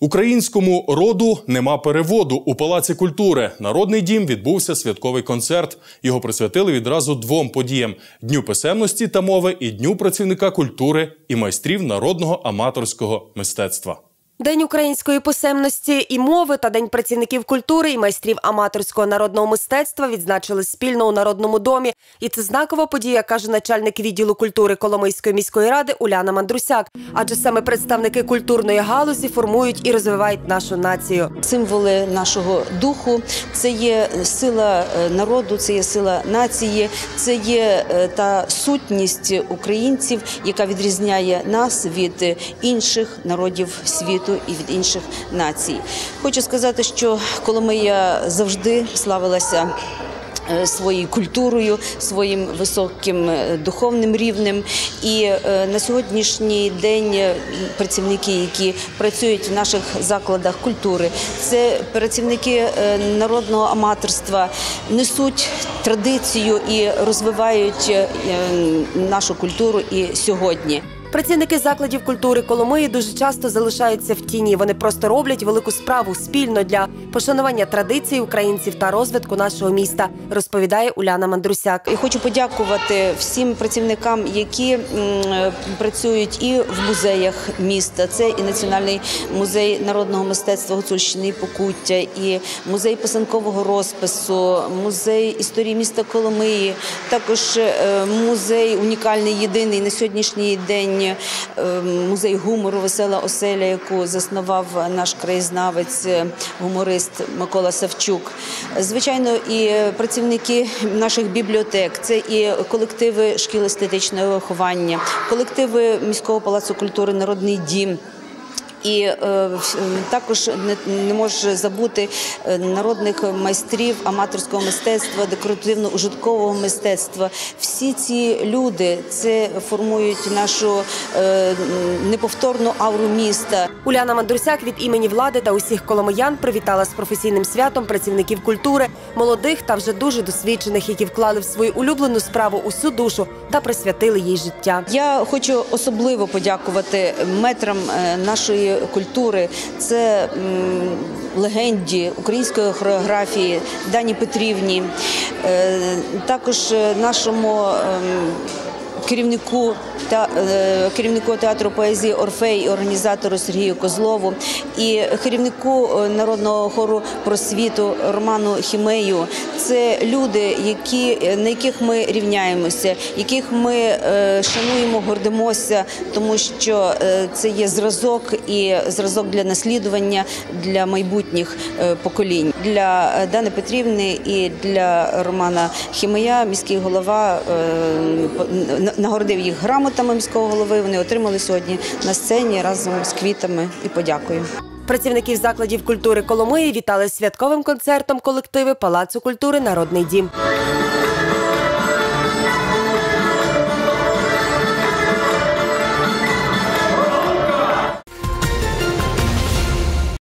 Українському роду нема переводу у палаці культури. Народний дім відбувся святковий концерт. Його присвятили відразу двом подіям: дню писемності та мови і дню працівника культури і майстрів народного аматорського мистецтва. День української писемності і мови та День працівників культури і майстрів аматорського народного мистецтва відзначили спільно у народному домі. І це знакова подія, каже начальник відділу культури Коломийської міської ради Уляна Мандрусяк. Адже саме представники культурної галузі формують і розвивають нашу націю. Символи нашого духу це є сила е, народу, це є сила нації, це є е, та сутність українців, яка відрізняє нас від е, інших народів світу і від інших націй. Хочу сказати, що Коломия завжди славилася. е, Своєю культурою, своїм високим е, духовним рівнем, і е, на сьогоднішній день працівники, які працюють в наших закладах культури, це працівники народного аматорства, несуть традицію і розвивають нашу культуру і сьогодні. Працівники закладів культури Коломиї дуже часто залишаються в тіні. Вони просто роблять велику справу спільно для пошанування традицій українців та розвитку нашого міста, розповідає Уляна Мандрусяк. І хочу подякувати всім працівникам, які працюють і в музеях міста. Це і Національний музей народного мистецтва Гуцульщини і Покуття, і музей писанкового розпису, музей історії міста Коломиї, також е, музей унікальний єдиний на сьогоднішній день. Е, Музей гумору Весела оселя, яку заснував наш краєзнавець, е, гуморист Микола Савчук. Звичайно, і працівники наших бібліотек, це і колективи шкіл естетичного виховання, колективи міського палацу культури Народний дім. І е, також не, може забути е, народних майстрів аматорського мистецтва, декоративно-ужиткового мистецтва. Всі ці люди це формують нашу е, неповторну ауру міста. Уляна Мандрусяк від імені влади та усіх коломиян привітала з професійним святом працівників культури, молодих та вже дуже досвідчених, які вклали в свою улюблену справу усю душу та присвятили їй життя. Я хочу особливо подякувати метрам е, культури. Це легенді української хореографії Дані Петрівні, е, також е, нашому. Керівнику та е, керівнику театру поезії Орфей організатору Сергію Козлову і керівнику е, народного хору просвіту Роману Хімею. Це люди, які е, на яких ми рівняємося, яких ми шануємо, гордимося, тому що це є зразок і зразок для наслідування для майбутніх поколінь. Для Дани Петрівни і для Романа Хімея міський голова нагородив їх грамотами міського голови. Вони отримали сьогодні на сцені разом з квітами і подякую. Працівників закладів культури Коломиї вітали святковим концертом колективи Палацу культури Народний дім.